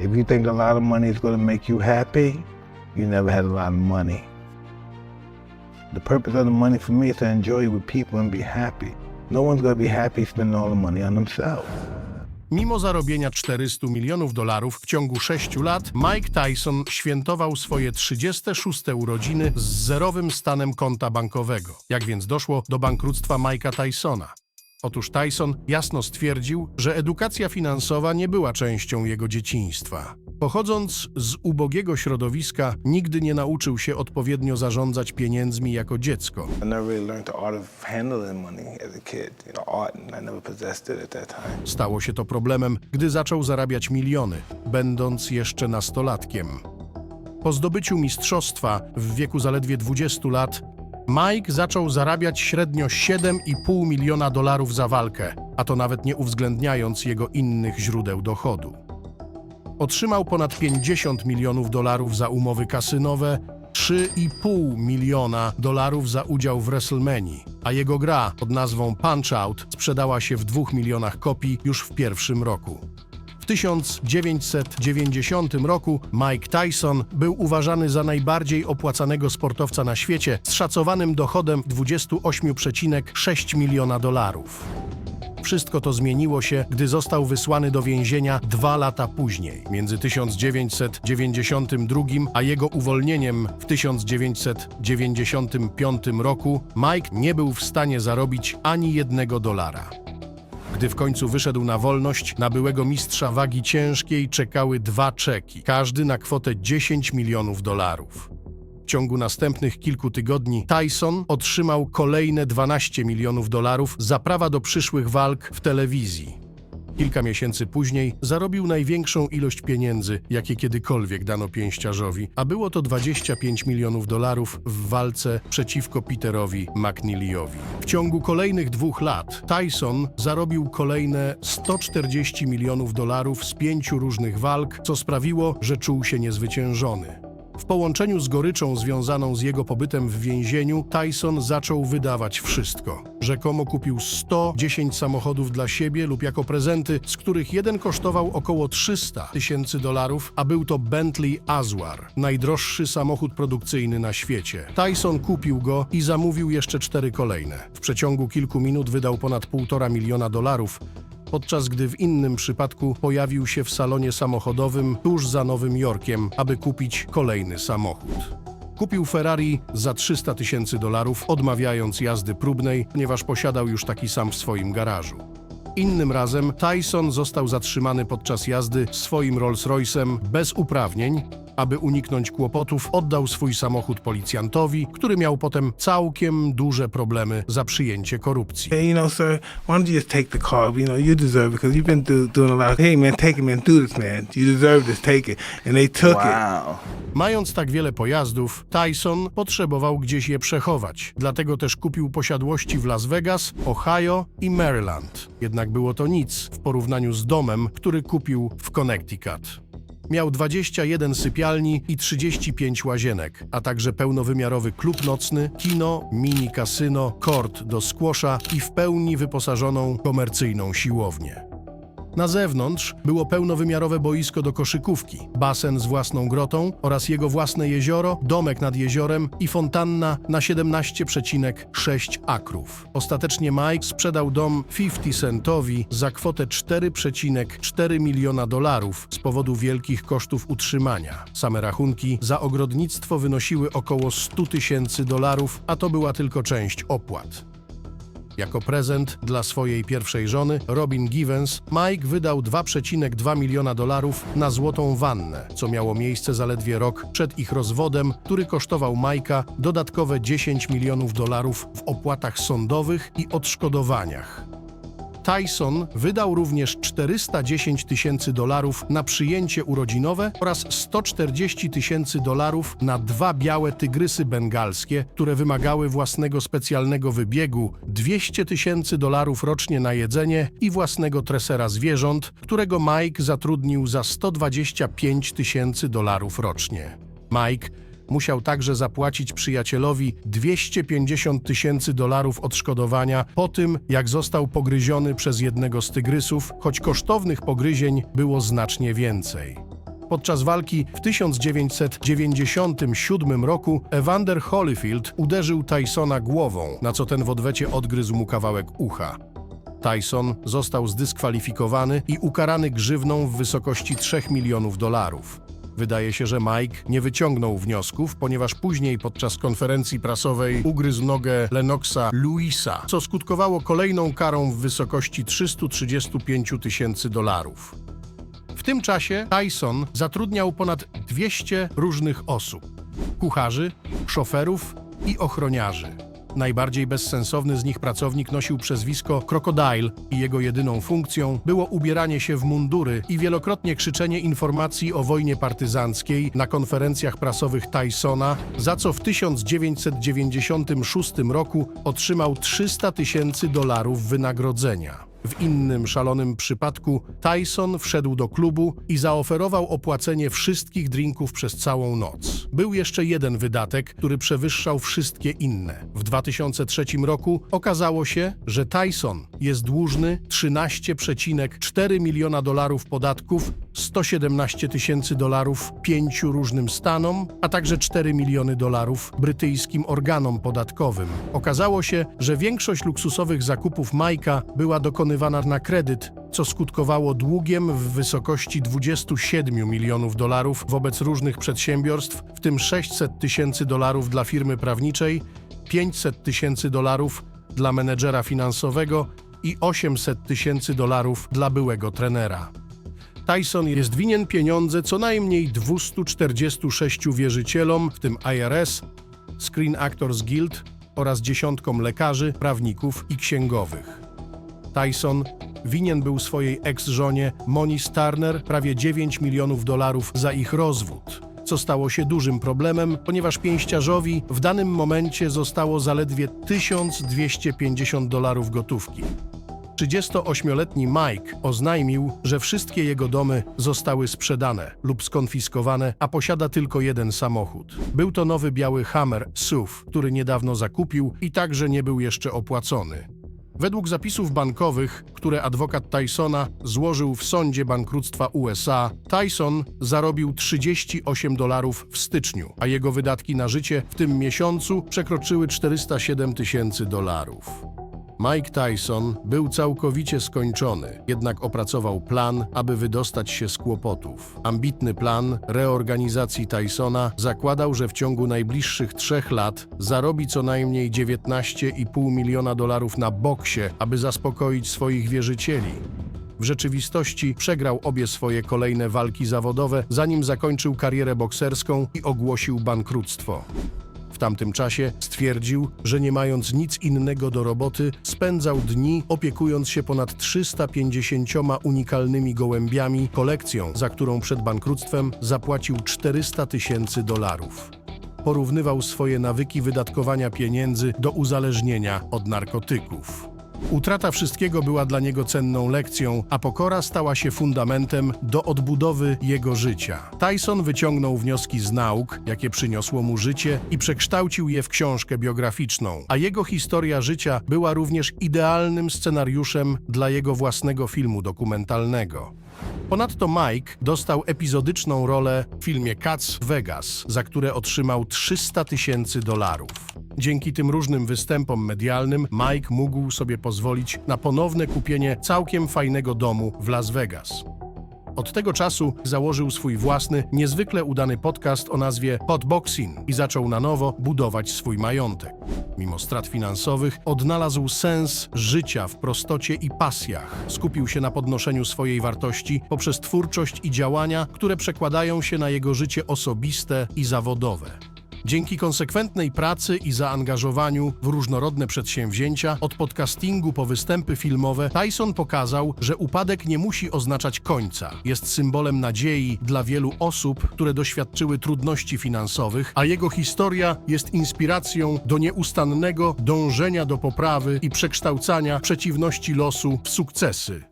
If you think a lot of money is going to make you happy, you never had a lot of money. The purpose of the money for me is to enjoy it with people and be happy. No one's going to be happy spending all the money on themselves. Mimo zarobienia 400 milionów dolarów w ciągu 6 lat, Mike Tyson świętował swoje 36 urodziny z zerowym stanem konta bankowego. Jak więc doszło do bankructwa Mike'a Tysona? Otóż Tyson jasno stwierdził, że edukacja finansowa nie była częścią jego dzieciństwa. Pochodząc z ubogiego środowiska, nigdy nie nauczył się odpowiednio zarządzać pieniędzmi jako dziecko. Stało się to problemem, gdy zaczął zarabiać miliony, będąc jeszcze nastolatkiem. Po zdobyciu mistrzostwa w wieku zaledwie 20 lat, Mike zaczął zarabiać średnio 7,5 miliona dolarów za walkę, a to nawet nie uwzględniając jego innych źródeł dochodu. Otrzymał ponad 50 milionów dolarów za umowy kasynowe, 3,5 miliona dolarów za udział w WrestleManii, a jego gra pod nazwą Punch-Out sprzedała się w 2 milionach kopii już w pierwszym roku. W 1990 roku Mike Tyson był uważany za najbardziej opłacanego sportowca na świecie z szacowanym dochodem 28,6 miliona dolarów. Wszystko to zmieniło się, gdy został wysłany do więzienia dwa lata później. Między 1992 a jego uwolnieniem w 1995 roku Mike nie był w stanie zarobić ani jednego dolara. Gdy w końcu wyszedł na wolność, na byłego mistrza wagi ciężkiej czekały dwa czeki, każdy na kwotę 10 milionów dolarów. W ciągu następnych kilku tygodni Tyson otrzymał kolejne 12 milionów dolarów za prawa do przyszłych walk w telewizji. Kilka miesięcy później zarobił największą ilość pieniędzy, jakie kiedykolwiek dano pięściarzowi, a było to 25 milionów dolarów w walce przeciwko Peterowi McNeiliowi. W ciągu kolejnych dwóch lat Tyson zarobił kolejne 140 milionów dolarów z pięciu różnych walk, co sprawiło, że czuł się niezwyciężony. W połączeniu z goryczą związaną z jego pobytem w więzieniu, Tyson zaczął wydawać wszystko. Rzekomo kupił 110 samochodów dla siebie lub jako prezenty, z których jeden kosztował około 300 tysięcy dolarów, a był to Bentley Azwar, najdroższy samochód produkcyjny na świecie. Tyson kupił go i zamówił jeszcze cztery kolejne. W przeciągu kilku minut wydał ponad 1,5 miliona dolarów, podczas gdy w innym przypadku pojawił się w salonie samochodowym tuż za Nowym Jorkiem, aby kupić kolejny samochód. Kupił Ferrari za 300 tysięcy dolarów, odmawiając jazdy próbnej, ponieważ posiadał już taki sam w swoim garażu. Innym razem Tyson został zatrzymany podczas jazdy swoim Rolls-Royce'em bez uprawnień. Aby uniknąć kłopotów, oddał swój samochód policjantowi, który miał potem całkiem duże problemy za przyjęcie korupcji. Hey, you know, sir, why don't you just take the car? You know, you deserve it because you've been do- doing a lot. Hey, man, take it, man. Do this, man. You deserve this. Take it. And they took it. Wow. Mając tak wiele pojazdów, Tyson potrzebował gdzieś je przechować. Dlatego też kupił posiadłości w Las Vegas, Ohio i Maryland. Jednak było to nic w porównaniu z domem, który kupił w Connecticut. Miał 21 sypialni i 35 łazienek, a także pełnowymiarowy klub nocny, kino, mini kasyno, kort do squasha i w pełni wyposażoną komercyjną siłownię. Na zewnątrz było pełnowymiarowe boisko do koszykówki, basen z własną grotą oraz jego własne jezioro, domek nad jeziorem i fontanna na 17,6 akrów. Ostatecznie Mike sprzedał dom 50 Centowi za kwotę 4,4 miliona dolarów z powodu wielkich kosztów utrzymania. Same rachunki za ogrodnictwo wynosiły około 100 tysięcy dolarów, a to była tylko część opłat. Jako prezent dla swojej pierwszej żony, Robin Givens, Mike wydał 2,2 miliona dolarów na złotą wannę, co miało miejsce zaledwie rok przed ich rozwodem, który kosztował Mike'a dodatkowe 10 milionów dolarów w opłatach sądowych i odszkodowaniach. Tyson wydał również 410 tysięcy dolarów na przyjęcie urodzinowe oraz 140 tysięcy dolarów na dwa białe tygrysy bengalskie, które wymagały własnego specjalnego wybiegu, 200 tysięcy dolarów rocznie na jedzenie i własnego tresera zwierząt, którego Mike zatrudnił za 125 tysięcy dolarów rocznie. Mike musiał także zapłacić przyjacielowi 250 tysięcy dolarów odszkodowania po tym, jak został pogryziony przez jednego z tygrysów, choć kosztownych pogryzień było znacznie więcej. Podczas walki w 1997 roku Evander Holyfield uderzył Tysona głową, na co ten w odwecie odgryzł mu kawałek ucha. Tyson został zdyskwalifikowany i ukarany grzywną w wysokości 3 milionów dolarów. Wydaje się, że Mike nie wyciągnął wniosków, ponieważ później podczas konferencji prasowej ugryzł nogę Lennoxa Louisa, co skutkowało kolejną karą w wysokości 335 tysięcy dolarów. W tym czasie Tyson zatrudniał ponad 200 różnych osób: kucharzy, szoferów i ochroniarzy. Najbardziej bezsensowny z nich pracownik nosił przezwisko Crocodile i jego jedyną funkcją było ubieranie się w mundury i wielokrotnie krzyczenie informacji o wojnie partyzanckiej na konferencjach prasowych Tysona, za co w 1996 roku otrzymał 300 tysięcy dolarów wynagrodzenia. W innym szalonym przypadku Tyson wszedł do klubu i zaoferował opłacenie wszystkich drinków przez całą noc. Był jeszcze jeden wydatek, który przewyższał wszystkie inne. W 2003 roku okazało się, że Tyson jest dłużny 13,4 miliona dolarów podatków, 117 tysięcy dolarów pięciu różnym stanom, a także 4 miliony dolarów brytyjskim organom podatkowym. Okazało się, że większość luksusowych zakupów Majka była dokonywana na kredyt, co skutkowało długiem w wysokości 27 milionów dolarów wobec różnych przedsiębiorstw, w tym 600 tysięcy dolarów dla firmy prawniczej, 500 tysięcy dolarów dla menedżera finansowego i 800 tysięcy dolarów dla byłego trenera. Tyson jest winien pieniądze co najmniej 246 wierzycielom, w tym IRS, Screen Actors Guild oraz dziesiątkom lekarzy, prawników i księgowych. Tyson winien był swojej ex-żonie Moni Turner prawie 9 milionów dolarów za ich rozwód, co stało się dużym problemem, ponieważ pięściarzowi w danym momencie zostało zaledwie 1250 dolarów gotówki. 38-letni Mike oznajmił, że wszystkie jego domy zostały sprzedane lub skonfiskowane, a posiada tylko jeden samochód. Był to nowy biały Hammer SUV, który niedawno zakupił i także nie był jeszcze opłacony. Według zapisów bankowych, które adwokat Tysona złożył w sądzie bankructwa USA, Tyson zarobił 38 dolarów w styczniu, a jego wydatki na życie w tym miesiącu przekroczyły 407 tysięcy dolarów. Mike Tyson był całkowicie skończony, jednak opracował plan, aby wydostać się z kłopotów. Ambitny plan reorganizacji Tysona zakładał, że w ciągu najbliższych trzech lat zarobi co najmniej 19,5 miliona dolarów na boksie, aby zaspokoić swoich wierzycieli. W rzeczywistości przegrał obie swoje kolejne walki zawodowe, zanim zakończył karierę bokserską i ogłosił bankructwo. Tamtym czasie stwierdził, że nie mając nic innego do roboty, spędzał dni opiekując się ponad 350 unikalnymi gołębiami, kolekcją, za którą przed bankructwem zapłacił 400 tysięcy dolarów. Porównywał swoje nawyki wydatkowania pieniędzy do uzależnienia od narkotyków. Utrata wszystkiego była dla niego cenną lekcją, a pokora stała się fundamentem do odbudowy jego życia. Tyson wyciągnął wnioski z nauk, jakie przyniosło mu życie, i przekształcił je w książkę biograficzną, a jego historia życia była również idealnym scenariuszem dla jego własnego filmu dokumentalnego. Ponadto Mike dostał epizodyczną rolę w filmie Cats Vegas, za które otrzymał 300 tysięcy dolarów. Dzięki tym różnym występom medialnym Mike mógł sobie pozwolić na ponowne kupienie całkiem fajnego domu w Las Vegas. Od tego czasu założył swój własny, niezwykle udany podcast o nazwie Podboxing i zaczął na nowo budować swój majątek. Mimo strat finansowych, odnalazł sens życia w prostocie i pasjach. Skupił się na podnoszeniu swojej wartości poprzez twórczość i działania, które przekładają się na jego życie osobiste i zawodowe. Dzięki konsekwentnej pracy i zaangażowaniu w różnorodne przedsięwzięcia, od podcastingu po występy filmowe, Tyson pokazał, że upadek nie musi oznaczać końca. Jest symbolem nadziei dla wielu osób, które doświadczyły trudności finansowych, a jego historia jest inspiracją do nieustannego dążenia do poprawy i przekształcania przeciwności losu w sukcesy.